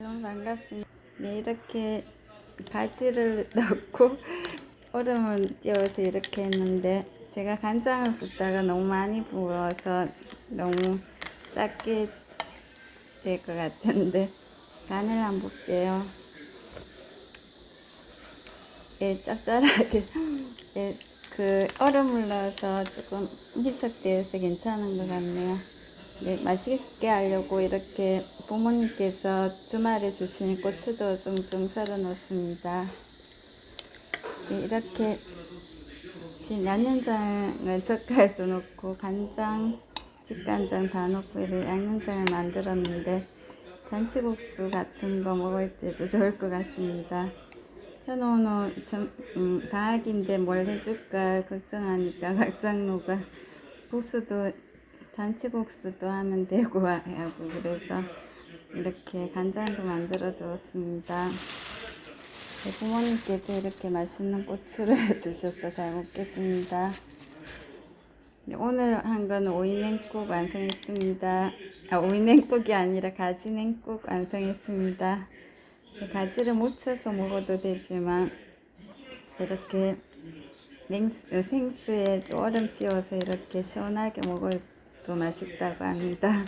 너무 반갑습니다. 네, 이렇게 가지를 넣고 얼음을 띄워서 이렇게 했는데 제가 간장을 붓다가 너무 많이 부어서 너무 작게 될 것 같은데 간을 한번 볼게요. 예, 짭짤하게 예, 그 얼음을 넣어서 조금 희석되어서 괜찮은 것 같네요. 네, 맛있게 하려고 이렇게 부모님께서 주말에 주신 고추도 좀 썰어 놓습니다. 네, 이렇게 지금 양념장을 젓갈도 넣고 간장, 직간장 다 넣고 이렇게 양념장을 만들었는데 잔치국수 같은 거 먹을 때도 좋을 것 같습니다. 현호는 참 음, 방학인데 뭘 해줄까 걱정하니까 각장로가 국수도 잔치국수도 하면 되고 하고 그래서 이렇게 간장도 만들어 주었습니다. 제 부모님께도 이렇게 맛있는 고추를 주셔서 잘 먹겠습니다. 네, 오늘 한 거는 오이냉국 완성했습니다. 아, 오이냉국이 아니라 가지냉국 완성했습니다. 네, 가지를 묻혀서 먹어도 되지만 이렇게 냉수, 어, 생수에 또 얼음 띄워서 이렇게 시원하게 먹 어도 맛있다고 합니다.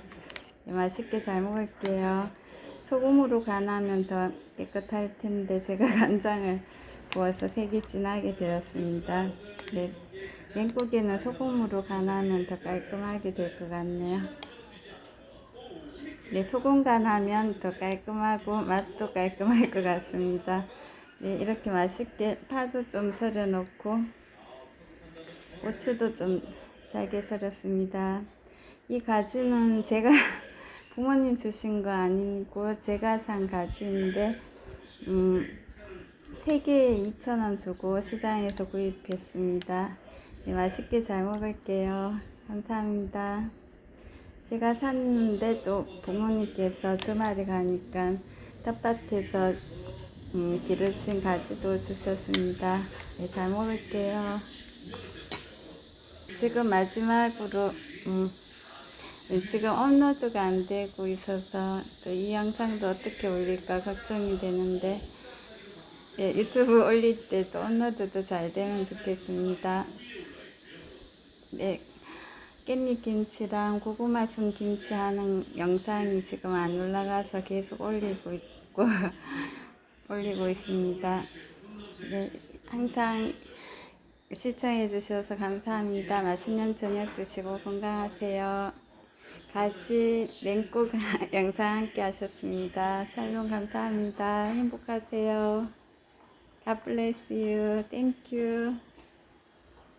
네, 맛있게 잘 먹을게요. 소금으로 간하면 더 깨끗할 텐데 제가 간장을 부어서 색이 진하게 되었습니다. 네, 냉국에는 소금으로 간하면 더 깔끔하게 될 것 같네요. 네, 소금 간하면 더 깔끔하고 맛도 깔끔할 것 같습니다. 네, 이렇게 맛있게 파도 좀 썰어 놓고 고추도 좀 잘게 썰었습니다. 이 가지는 제가 부모님 주신 거 아니고 제가 산 가지인데 음, 3개에 2,000원 주고 시장에서 구입했습니다. 네, 맛있게 잘 먹을게요. 감사합니다. 제가 샀는데 또 부모님께서 주말에 가니까 텃밭에서 음, 기르신 가지도 주셨습니다. 네, 잘 먹을게요. 지금 마지막으로 음, 지금 업로드가 안 되고 있어서 또 이 영상도 어떻게 올릴까 걱정이 되는데 예, 유튜브 올릴 때 또 업로드도 잘 되면 좋겠습니다. 네, 깻잎 김치랑 고구마 순 김치 하는 영상이 지금 안 올라가서 계속 올리고 있고 올리고 있습니다. 네, 항상 시청해 주셔서 감사합니다. 맛있는 저녁 드시고 건강하세요. 같이 냉국 영상 함께 하셨습니다. 샬롬 감사합니다. 행복하세요. God bless you. Thank you.